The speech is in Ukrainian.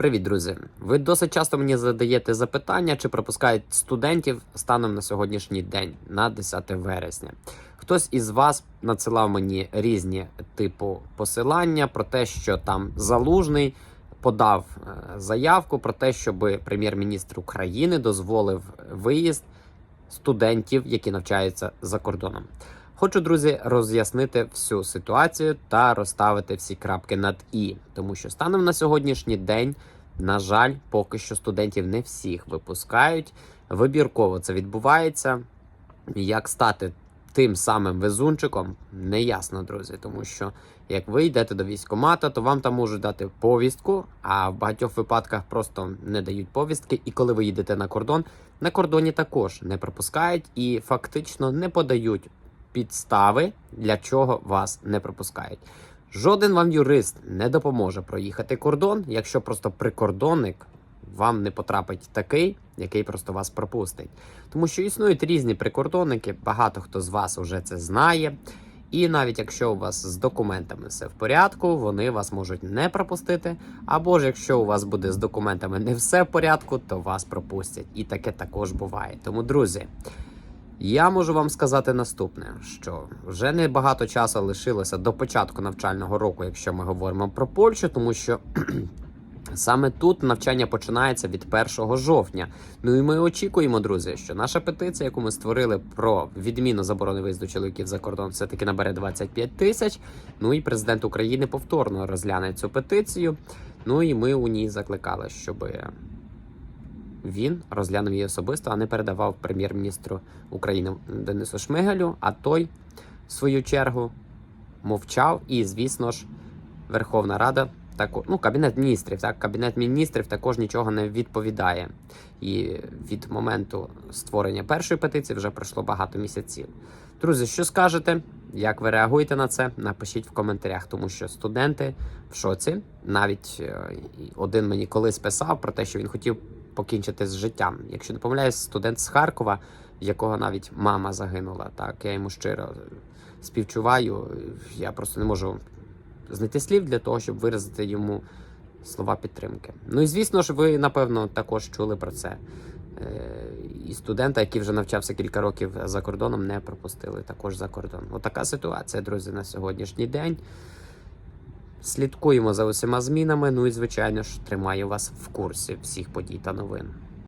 Привіт, друзі! Ви досить часто мені задаєте запитання, чи пропускають студентів станом на сьогоднішній день, на 10 вересня. Хтось із вас надсилав мені різні типу посилання про те, що там залужний подав е, заявку про те, щоб прем'єр-міністр України дозволив виїзд студентів, які навчаються за кордоном. Хочу, друзі, роз'яснити всю ситуацію та розставити всі крапки над і, тому що станом на сьогоднішній день, на жаль, поки що студентів не всіх випускають. Вибірково це відбувається. Як стати тим самим везунчиком, не ясно, друзі, тому що як ви йдете до військкомата, то вам там можуть дати повістку, а в багатьох випадках просто не дають повістки. І коли ви їдете на кордон, на кордоні також не пропускають і фактично не подають підстави, для чого вас не пропускають. Жоден вам юрист не допоможе проїхати кордон, якщо просто прикордонник вам не потрапить такий, який просто вас пропустить. Тому що існують різні прикордонники, багато хто з вас вже це знає. І навіть якщо у вас з документами все в порядку, вони вас можуть не пропустити. Або ж якщо у вас буде з документами не все в порядку, то вас пропустять. І таке також буває. Тому, друзі, я можу вам сказати наступне: що вже не багато часу лишилося до початку навчального року, якщо ми говоримо про Польщу, тому що саме тут навчання починається від 1 жовтня. Ну і ми очікуємо, друзі, що наша петиція, яку ми створили про відміну заборони виїзду чоловіків за кордон, все таки набере 25 тисяч. Ну і президент України повторно розгляне цю петицію. Ну і ми у ній закликали, щоби він розглянув її особисто, а не передавав прем'єр-міністру України Денису Шмигалю. А той, в свою чергу, мовчав. І, звісно ж, Верховна Рада тако, ну, Кабінет міністрів, так, Кабінет міністрів також нічого не відповідає. І від моменту створення першої петиції вже пройшло багато місяців. Друзі, що скажете? Як ви реагуєте на це? Напишіть в коментарях, тому що студенти в шоці. Навіть е, один мені колись писав про те, що він хотів покінчити з життям. Якщо не помиляюсь, студент з Харкова, в якого навіть мама загинула. Так, я йому щиро співчуваю. Я просто не можу знайти слів для того, щоб виразити йому слова підтримки. Ну і звісно ж, ви напевно також чули про це. Е, І студента, який вже навчався кілька років за кордоном, не пропустили також за кордон. Отака ситуація, друзі, на сьогоднішній день. Слідкуємо за усіма змінами. Ну і звичайно ж тримаю вас в курсі всіх подій та новин.